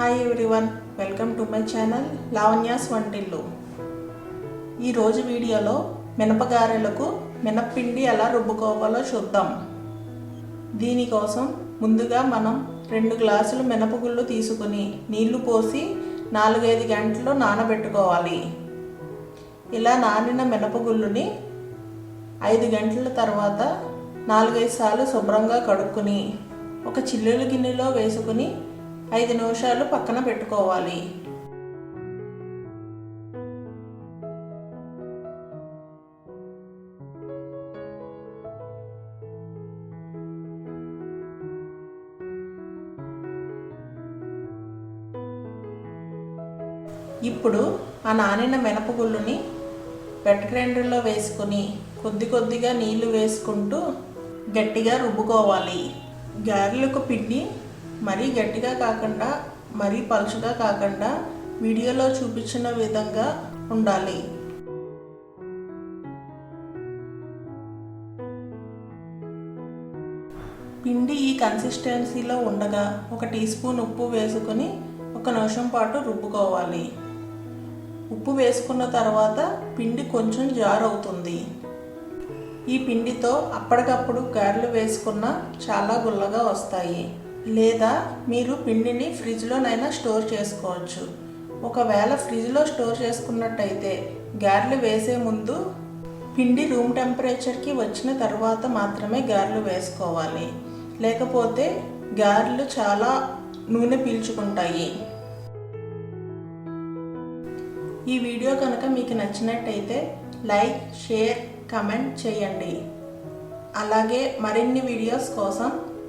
Hi everyone welcome to my channel Lavanya's వంటిల్లు ఈరోజు వీడియోలో మినపగారెలకు మినప్పిండి ఎలా రుబ్బుకోవాలో చూద్దాం. దీనికోసం ముందుగా మనం రెండు గ్లాసులు మినపగుళ్ళు తీసుకుని నీళ్ళు పోసి నాలుగైదు గంటలు నానబెట్టుకోవాలి. ఇలా నానిన మినపగుళ్ళుని ఐదు గంటల తర్వాత నాలుగైదు సార్లు శుభ్రంగా కడుక్కుని ఒక చిల్లులు గిన్నెలో వేసుకుని ఐదు నిమిషాలు పక్కన పెట్టుకోవాలి. ఇప్పుడు ఆ నానిన మినపగుళ్ళుని వెట్ గ్రైండర్లో వేసుకుని కొద్ది కొద్దిగా నీళ్ళు వేసుకుంటూ గట్టిగా రుబ్బుకోవాలి. గారెలకు పిండి మరీ గట్టిగా కాకుండా మరీ పలుచగా కాకుండా వీడియోలో చూపించిన విధంగా ఉండాలి. పిండి ఈ కన్సిస్టెన్సీలో ఉండగా ఒక టీ స్పూన్ ఉప్పు వేసుకొని ఒక నిమిషం పాటు రుబ్బుకోవాలి. ఉప్పు వేసుకున్న తర్వాత పిండి కొంచెం జారు అవుతుంది ఈ పిండితో అప్పటికప్పుడు గారెలు వేసుకున్న చాలా గుల్లగా వస్తాయి. లేదా మీరు పిండిని ఫ్రిడ్జ్లోనైనా స్టోర్ చేసుకోవచ్చు. ఒకవేళ ఫ్రిడ్జ్లో స్టోర్ చేసుకున్నట్టయితే గారెలు వేసే ముందు పిండి రూమ్ టెంపరేచర్కి వచ్చిన తర్వాత మాత్రమే గారెలు వేసుకోవాలి. లేకపోతే గారెలు చాలా నూనె పీల్చుకుంటాయి. ఈ వీడియో కనుక మీకు నచ్చినట్టయితే లైక్ షేర్ కమెంట్ చేయండి. అలాగే మరిన్ని వీడియోస్ కోసం